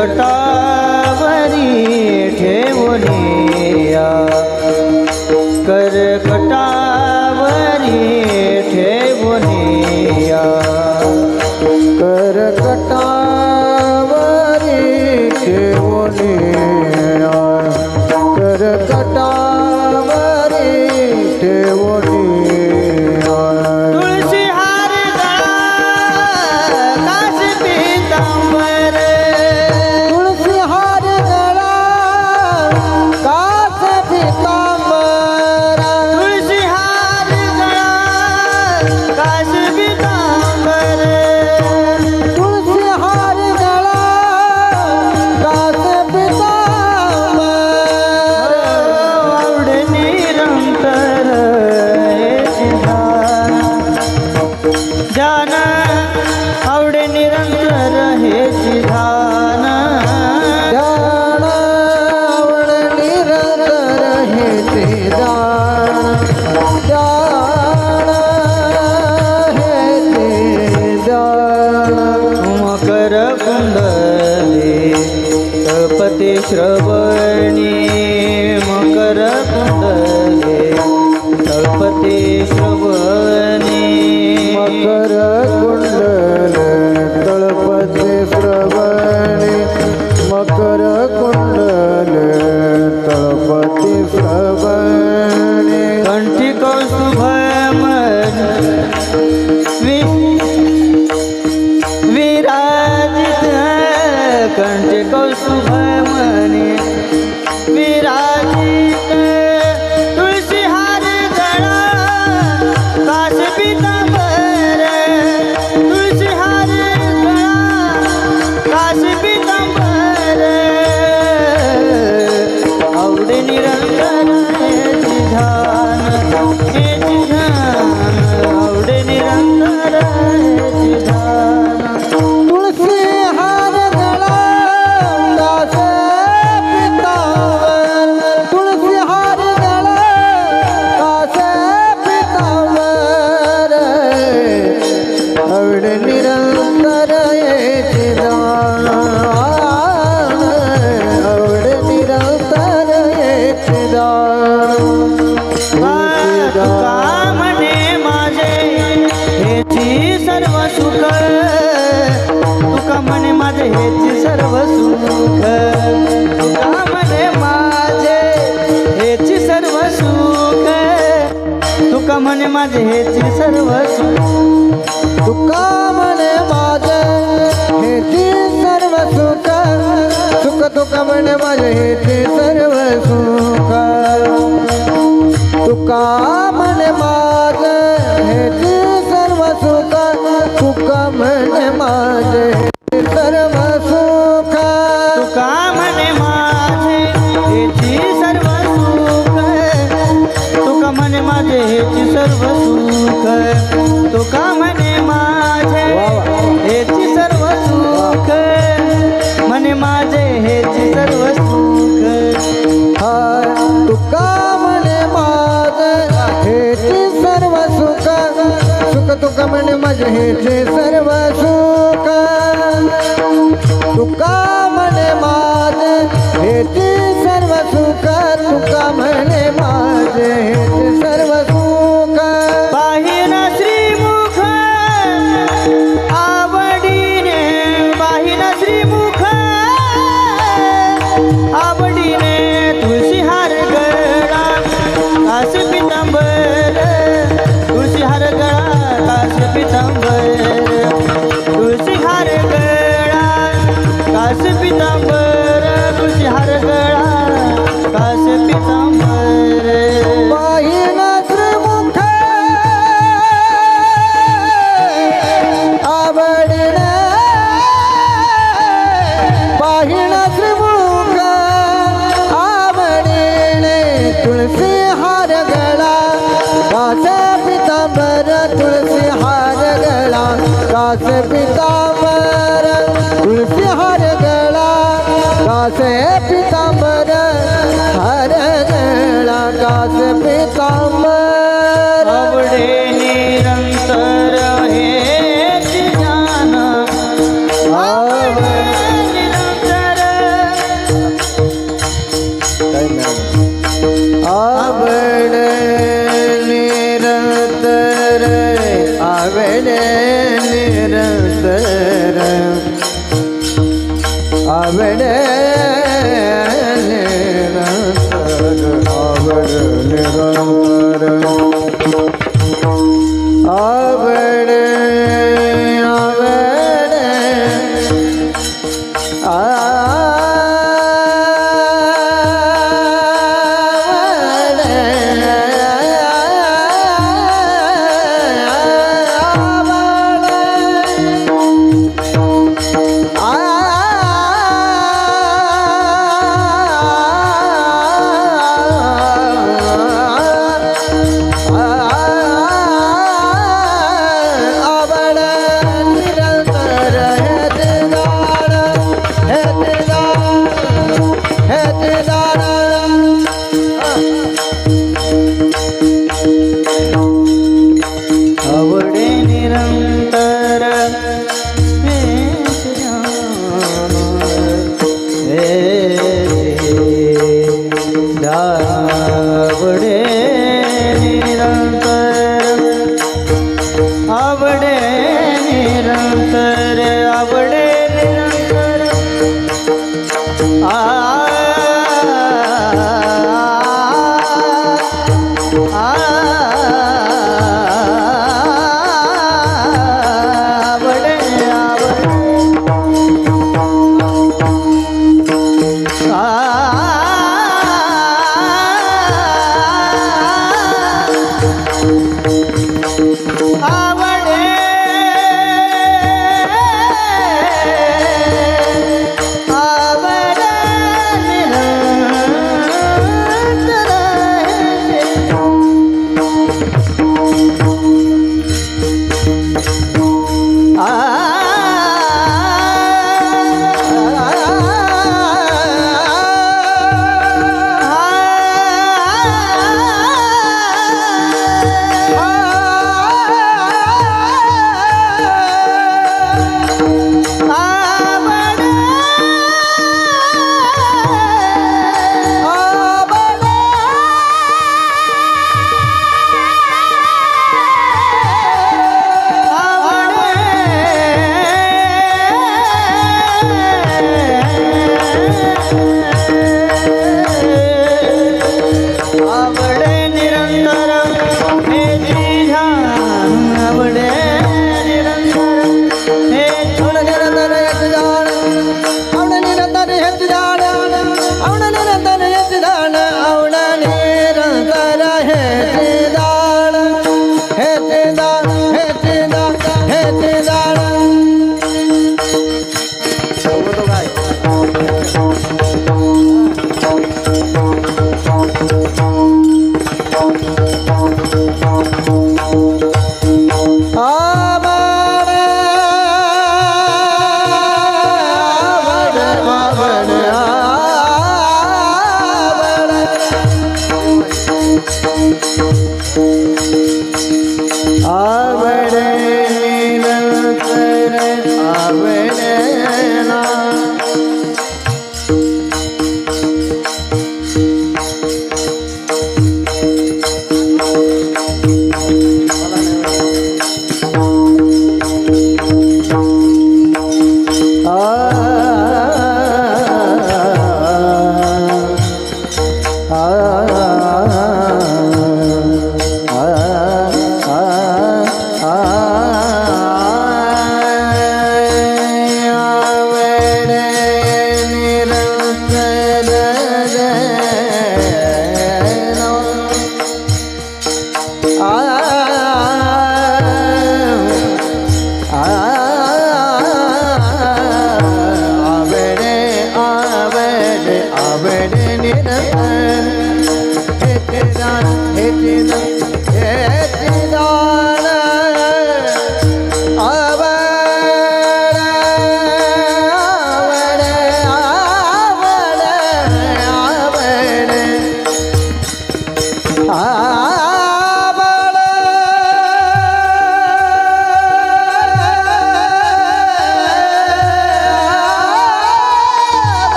प्रकटा tirando सुभमने विरा म्हणे माझे हेच सर्व सुख. तुका म्हणे माझे हेची सर्व सुख. सुख तुका म्हणे माझे हेचे सर्व सुख. तुका म्हणे माझे हेचे सर्व सुख. तुका म्हणे माझे समन मज हे सर्व सु से भी Oh.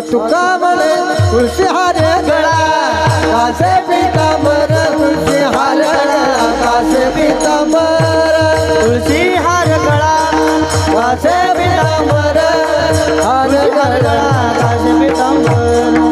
तुका म्हणे तुळशी हार गळा. कासे पितांबर तुळशी हार गळा. कासे पितांबर तुळशी हार गळा. कासे पितांबर हार गळा. कासे पितांबर.